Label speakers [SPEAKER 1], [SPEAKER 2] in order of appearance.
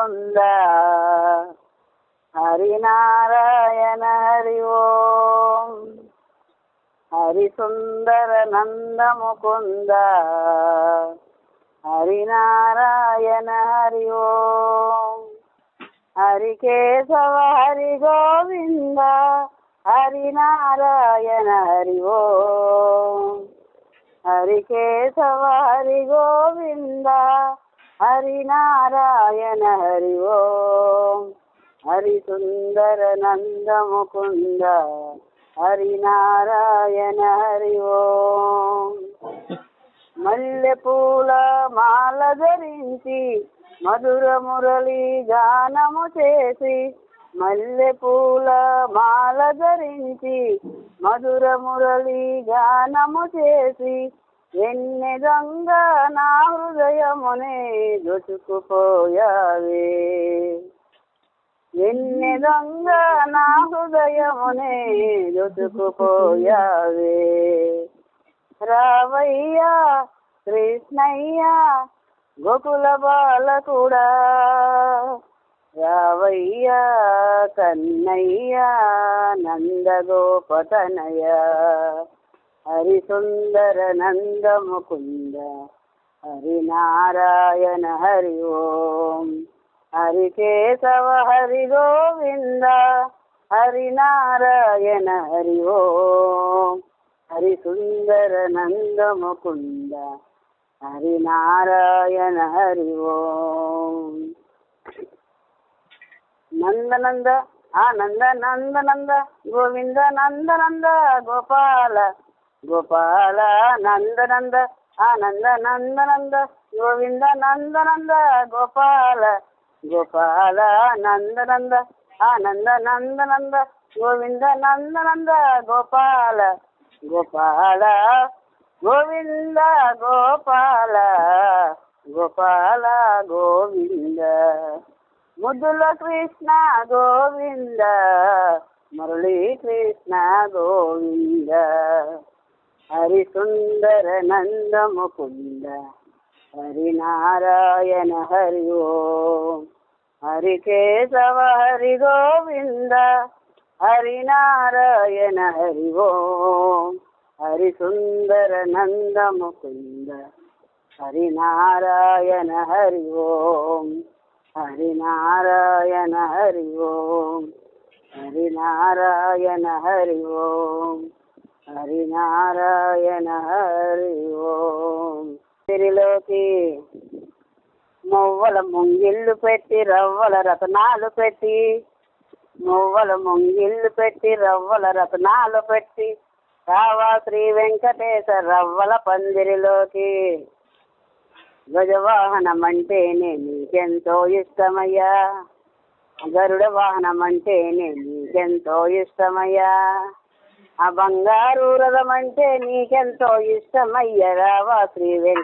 [SPEAKER 1] ముకుంద హరినారాయణ హరి ఓం. హరి సుందర నంద ముకుంద హరినారాయణ హరి ఓం. హరి కేశవ హరి గోవింద. హరినారాయణ హరి ఓం. హరి కేశవ హరి గోవింద. హరినారాయణ హరి ఓం. హరి సుందర నందముకుంద హరినారాయణ హరి ఓం. మల్లె పూల మాల ధరించి మధుర మురళి గానము చేసి మల్లె పూల మాల ధరించి మధుర మురళి గానము చేసి ఎన్ని దొంగ నా హృదయమునే దొచుకుపోయావే. ఎన్ని దొంగ నా హృదయమునే దొచుకుపోయావే. రావయ్యా కృష్ణయ్య గోకుల బాలకుడా రావయ్యా కన్నయ్య నందగోపతనయ్యా హరి సుందర నంద ముకుంద హరి నారాయణ హరి ఓం హరి కేశవ హరి గోవింద హరి నారాయణ హరి ఓం హరి సుందర నంద ముకుంద హరి నారాయణ హరి ఓం నందనంద ఆనంద నంద నంద గోవింద నంద నంద గోపాల గోపాల నంద నంద ఆనంద నంద నంద గోవింద నంద నంద గోపాల గోపాల నంద నంద ఆనంద నంద నంద గోవింద నంద నంద గోపాల గోపాల గోవింద గోపాల గోపాల గోవింద ముద్దుల కృష్ణ గోవింద మురళీ కృష్ణ గోవింద. హరి సుందర నంద ముకుంద హరి నారాయణ హరి ఓం హరి కేశవ హరి గోవింద హరి నారాయణ హరి ఓం హరి సుందర నంద ముకుంద హరి నారాయణ హరి ఓం హరి నారాయణ హరి ఓం హరి నారాయణ హరి ఓం హరి నారాయణ హరి ఓం. సిరిలోకి మువ్వల ముంగిళ్ళు పెట్టి రవ్వల రతనాలు పెట్టి మువ్వల ముంగిళ్ళు పెట్టి రవ్వల రతనాలు పెట్టి రావా శ్రీ వెంకటేశ రవ్వల పందిరిలోకి. గజవాహనం అంటేనే నీకెంతో ఇష్టమయ్యా. గరుడ వాహనం అంటేనే నీకెంతో ఇష్టమయ్యా. ఆ బంగారు రథం అంటే నీకెంతో ఇష్టమయ్యరావా శ్రీ వెంక